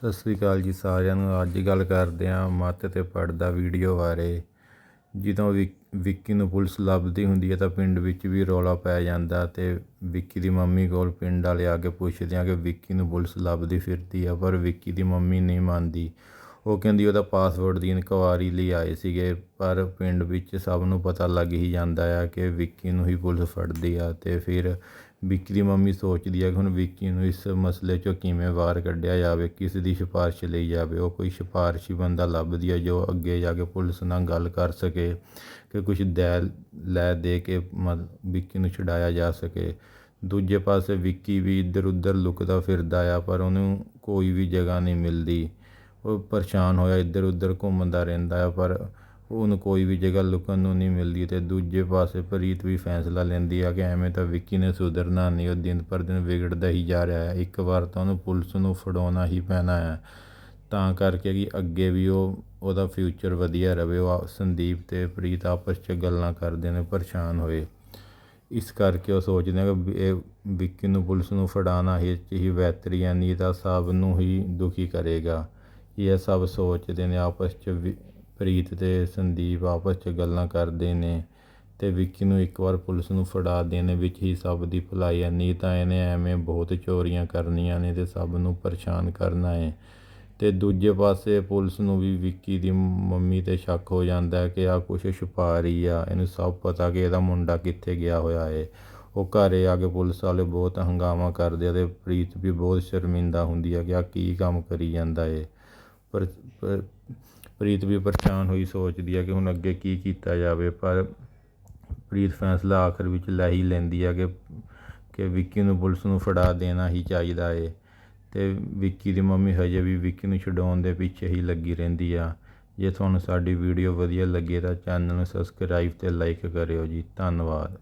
ਸਤਿ ਸ੍ਰੀ ਅਕਾਲ ਜੀ ਸਾਰਿਆਂ ਨੂੰ। ਅੱਜ ਗੱਲ ਕਰਦੇ ਹਾਂ ਮੱਤ ਤੇ ਪੜਦਾ ਵੀਡੀਓ ਬਾਰੇ। ਜਦੋਂ ਵਿ ਵਿੱਕੀ ਨੂੰ ਪੁਲਿਸ ਲੱਭਦੀ ਹੁੰਦੀ ਹੈ ਤਾਂ ਪਿੰਡ ਵਿੱਚ ਵੀ ਰੌਲਾ ਪੈ ਜਾਂਦਾ ਤੇ ਵਿੱਕੀ ਦੀ ਮੰਮੀ ਕੋਲ ਪਿੰਡ ਵਾਲੇ ਆ ਕੇ ਪੁੱਛਦੇ ਆ ਕਿ ਵਿੱਕੀ ਨੂੰ ਪੁਲਿਸ ਲੱਭਦੀ ਫਿਰਦੀ ਆ, ਪਰ ਵਿੱਕੀ ਦੀ ਮੰਮੀ ਨਹੀਂ ਮੰਨਦੀ। ਉਹ ਕਹਿੰਦੀ ਉਹਦਾ ਪਾਸਵਰਡ ਦੀ ਇਨਕੁਆਰੀ ਲਈ ਆਏ ਸੀਗੇ, ਪਰ ਪਿੰਡ ਵਿੱਚ ਸਭ ਨੂੰ ਪਤਾ ਲੱਗ ਹੀ ਜਾਂਦਾ ਆ ਕਿ ਵਿੱਕੀ ਨੂੰ ਹੀ ਪੁਲਿਸ ਫੜਦੀ ਆ ਤੇ ਫਿਰ ਵਿੱਕੀ ਦੀ ਮੰਮੀ ਸੋਚਦੀ ਆ ਕਿ ਹੁਣ ਵਿੱਕੀ ਨੂੰ ਇਸ ਮਸਲੇ 'ਚੋਂ ਕਿਵੇਂ ਬਾਹਰ ਕੱਢਿਆ ਜਾਵੇ, ਕਿਸ ਦੀ ਸਿਫਾਰਿਸ਼ ਲਈ ਜਾਵੇ, ਉਹ ਕੋਈ ਸਿਫਾਰਿਸ਼ੀ ਬੰਦਾ ਲੱਭਦੀ ਆ ਜੋ ਅੱਗੇ ਜਾ ਕੇ ਪੁਲਿਸ ਨਾਲ ਗੱਲ ਕਰ ਸਕੇ ਕਿ ਕੁਝ ਦੈ ਲੈ ਦੇ ਕੇ ਮ ਵਿੱਕੀ ਨੂੰ ਛੁਡਾਇਆ ਜਾ ਸਕੇ। ਦੂਜੇ ਪਾਸੇ ਵਿੱਕੀ ਵੀ ਇੱਧਰ ਉੱਧਰ ਲੁਕਦਾ ਫਿਰਦਾ ਆ, ਪਰ ਉਹਨੂੰ ਕੋਈ ਵੀ ਜਗ੍ਹਾ ਨਹੀਂ ਮਿਲਦੀ। ਉਹ ਪਰੇਸ਼ਾਨ ਹੋਇਆ ਇੱਧਰ ਉੱਧਰ ਘੁੰਮਦਾ ਰਹਿੰਦਾ ਆ ਪਰ ਉਹਨੂੰ ਕੋਈ ਵੀ ਜਗ੍ਹਾ ਲੁਕਣ ਨੂੰ ਨਹੀਂ ਮਿਲਦੀ ਅਤੇ ਦੂਜੇ ਪਾਸੇ ਪ੍ਰੀਤ ਵੀ ਫੈਸਲਾ ਲੈਂਦੀ ਆ ਕਿ ਐਵੇਂ ਤਾਂ ਵਿੱਕੀ ਨੇ ਸੁਧਰਨਾ ਨਹੀਂ, ਉਹ ਦਿਨ ਪਰ ਦਿਨ ਵਿਗੜਦਾ ਹੀ ਜਾ ਰਿਹਾ ਹੈ। ਇੱਕ ਵਾਰ ਤਾਂ ਉਹਨੂੰ ਪੁਲਿਸ ਨੂੰ ਫੜਾਉਣਾ ਹੀ ਪੈਣਾ ਹੈ। ਤਾਂ ਕਰਕੇ ਕਿ ਅੱਗੇ ਵੀ ਉਹ, ਉਹਦਾ ਫਿਊਚਰ ਵਧੀਆ ਰਹੇ ਉਹ ਸੰਦੀਪ ਅਤੇ ਪ੍ਰੀਤ ਆਪਸ 'ਚ ਗੱਲਾਂ ਕਰਦੇ ਨੇ, ਪਰੇਸ਼ਾਨ ਹੋਏ। ਇਸ ਕਰਕੇ ਉਹ ਸੋਚਦੇ ਆ ਕਿ ਇਹ ਵਿੱਕੀ ਨੂੰ ਪੁਲਿਸ ਨੂੰ ਫੜਾਉਣਾ ਹੀ ਹੀ ਬਿਹਤਰੀ ਹੈ, ਨਹੀਂ ਤਾਂ ਸਭ ਨੂੰ ਹੀ ਦੁਖੀ ਕਰੇਗਾ। ਇਹ ਸਭ ਸੋਚਦੇ ਨੇ, ਆਪਸ 'ਚ ਵੀ, ਪ੍ਰੀਤ ਤੇ ਸੰਦੀਪ ਆਪਸ 'ਚ ਗੱਲਾਂ ਕਰਦੇ ਨੇ ਤੇ ਵਿੱਕੀ ਨੂੰ ਇੱਕ ਵਾਰ ਪੁਲਿਸ ਨੂੰ ਫੜਾ ਦੇਣ ਵਿੱਚ ਹੀ ਸਭ ਦੀ ਭਲਾਈ ਹੈ। ਨਹੀਂ ਤਾਂ ਇਹਨੇ ਐਵੇਂ ਬਹੁਤ ਚੋਰੀਆਂ ਕਰਨੀਆਂ ਨੇ ਤੇ ਸਭ ਨੂੰ ਪਰੇਸ਼ਾਨ ਕਰਨਾ ਹੈ ਤੇ ਦੂਜੇ ਪਾਸੇ ਪੁਲਿਸ ਨੂੰ ਵੀ ਵਿੱਕੀ ਦੀ ਮੰਮੀ ਤੇ ਸ਼ੱਕ ਹੋ ਜਾਂਦਾ ਹੈ ਕਿ ਆ ਕੁਛ ਛੁਪਾ ਰਹੀ ਆ। ਇਹਨੂੰ ਸਭ ਪਤਾ ਕਿ ਇਹਦਾ ਮੁੰਡਾ ਕਿੱਥੇ ਗਿਆ ਹੋਇਆ ਹੈ ਉਹ ਘਰੇ ਆ ਕੇ ਪੁਲਿਸ ਵਾਲੇ ਬਹੁਤ ਹੰਗਾਮਾ ਕਰਦੇ ਆ ਤੇ ਪ੍ਰੀਤ ਵੀ ਬਹੁਤ ਸ਼ਰਮਿੰਦਾ ਹੁੰਦੀ ਆ ਕਿ ਆ ਕੀ ਕੰਮ ਕਰੀ ਜਾਂਦਾ ਏ। ਪਰ ਪ੍ਰੀਤ ਵੀ ਪਰੇਸ਼ਾਨ ਹੋਈ ਸੋਚਦੀ ਆ ਕਿ ਹੁਣ ਅੱਗੇ ਕੀ ਕੀਤਾ ਜਾਵੇ, ਪਰ ਪ੍ਰੀਤ ਫੈਸਲਾ ਆਖਰ ਵਿੱਚ ਲੈ ਹੀ ਲੈਂਦੀ ਆ ਕਿ ਕਿ ਵਿੱਕੀ ਨੂੰ ਪੁਲਿਸ ਨੂੰ ਫੜਾ ਦੇਣਾ ਹੀ ਚਾਹੀਦਾ ਏ। ਤੇ ਵਿੱਕੀ ਦੀ ਮੰਮੀ ਹਜੇ ਵੀ ਵਿੱਕੀ ਨੂੰ ਛਡਾਉਣ ਦੇ ਪਿੱਛੇ ਹੀ ਲੱਗੀ ਰਹਿੰਦੀ ਆ। ਜੇ ਤੁਹਾਨੂੰ ਸਾਡੀ ਵੀਡੀਓ ਵਧੀਆ ਲੱਗੇ ਤਾਂ ਚੈਨਲ ਨੂੰ ਸਬਸਕ੍ਰਾਈਬ ਤੇ ਲਾਈਕ ਕਰਿਓ ਜੀ। ਧੰਨਵਾਦ।